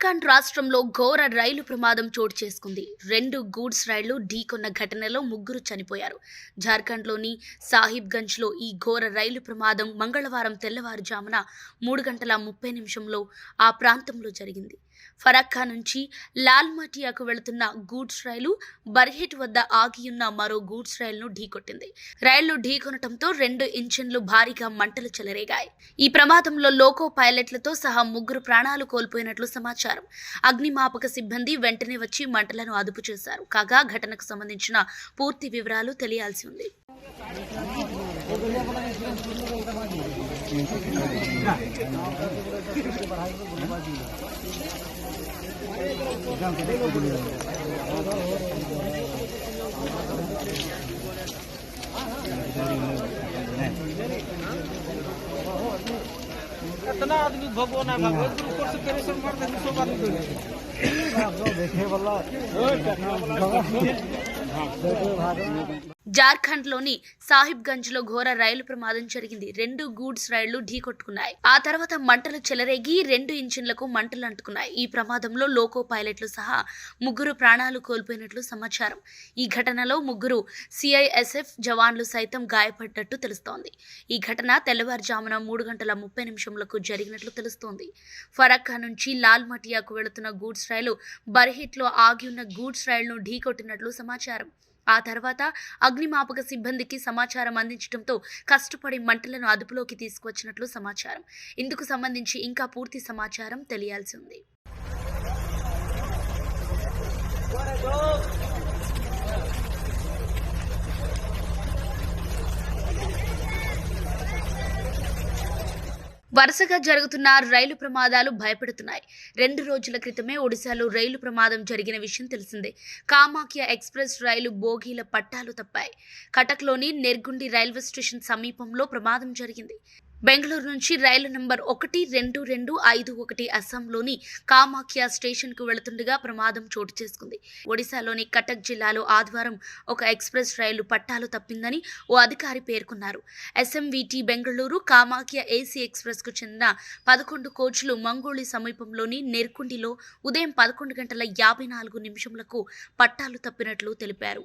జార్ఖండ్ రాష్ట్రంలో ఘోర రైలు ప్రమాదం చోటు చేసుకుంది. రెండు గూడ్స్ రైళ్ళు ఢీకొన్న ఘటనలో ముగ్గురు చనిపోయారు. జార్ఖండ్లోని సాహిబ్గంజ్లో ఈ ఘోర రైలు ప్రమాదం మంగళవారం తెల్లవారుజామున మూడు గంటల ముప్పై నిమిషంలో ఆ ప్రాంతంలో జరిగింది. ఫరక్కా నుంచి లాల్మాటియాకు వెళుతున్న గూడ్స్ రైలు బర్హెట్ వద్ద ఆగియున్న మరో గూడ్స్ రైలును ఢీకొట్టింది రైళ్ళు ఢీకొనటంతో రెండు ఇంజిన్లు భారీగా మంటలు చెలరేగాయి. ఈ ప్రమాదంలో లోకో పైలట్లతో సహా ముగ్గురు ప్రాణాలు కోల్పోయినట్లు సమాచారం. అగ్నిమాపక సిబ్బంది వెంటనే వచ్చి మంటలను అదుపు చేశారు. కాగా ఘటనకు సంబంధించిన పూర్తి వివరాలు తెలియాల్సి ఉంది. कितना आदमी भगो ना भगो एक ऊपर से पेरेशन मार दे सब आदमी डर देखे वाला జార్ఖండ్లోని సాహిబ్గంజ్లో ఘోర రైలు ప్రమాదం జరిగింది. రెండు గూడ్స్ రైళ్ళు ఢీకొట్టుకున్నాయి ఆ తర్వాత మంటలు చెలరేగి రెండు ఇంజిన్లకు మంటలు అంటుకున్నాయి. ఈ ప్రమాదంలో లోకో పైలట్లు సహా ముగ్గురు ప్రాణాలు కోల్పోయినట్లు సమాచారం. ఈ ఘటనలో ముగ్గురు సిఐఎస్ఎఫ్ జవాన్లు సైతం గాయపడ్డట్టు తెలుస్తోంది. ఈ ఘటన తెల్లవారుజామున మూడు గంటల ముప్పై నిమిషంలకు జరిగినట్లు తెలుస్తోంది. ఫరక్కా నుంచి లాల్ మటియాకు వెళుతున్న గూడ్స్ రైలు బర్హిట్లో ఆగి ఉన్న గూడ్స్ రైలును ఢీకొట్టినట్లు సమాచారం. ఆ తర్వాత అగ్నిమాపక సిబ్బందికి సమాచారం అందించడంతో కష్టపడి మంటలను అదుపులోకి తీసుకువచ్చినట్లు సమాచారం. ఇందుకు సంబంధించి ఇంకా పూర్తి సమాచారం తెలియాల్సి ఉంది. వరుసగా జరుగుతున్న రైలు ప్రమాదాలు భయపెడుతున్నాయి. రెండు రోజుల క్రితమే ఒడిశాలో రైలు ప్రమాదం జరిగిన విషయం తెలిసిందే. కామాఖ్య ఎక్స్ప్రెస్ రైలు బోగీల పట్టాలు తప్పాయి. కటక్లోని నెర్గుండి రైల్వే స్టేషన్ సమీపంలో ప్రమాదం జరిగింది. బెంగళూరు నుంచి రైలు నంబర్ ఒకటి రెండు రెండు ఐదు ఒకటి అస్సాంలోని కామాఖ్య స్టేషన్కు వెళుతుండగా ప్రమాదం చోటు చేసుకుంది. ఒడిశాలోని కటక్ జిల్లాలో ఆదివారం ఒక ఎక్స్ప్రెస్ రైలు పట్టాలు తప్పిందని ఓ అధికారి పేర్కొన్నారు. ఎస్ఎంవిటి బెంగళూరు కామాఖ్య ఏసీ ఎక్స్ప్రెస్కు చెందిన పదకొండు కోచ్లు మంగోళి సమీపంలోని నెర్కుండిలో ఉదయం పదకొండు గంటల యాభై నాలుగు నిమిషములకు పట్టాలు తప్పినట్లు తెలిపారు.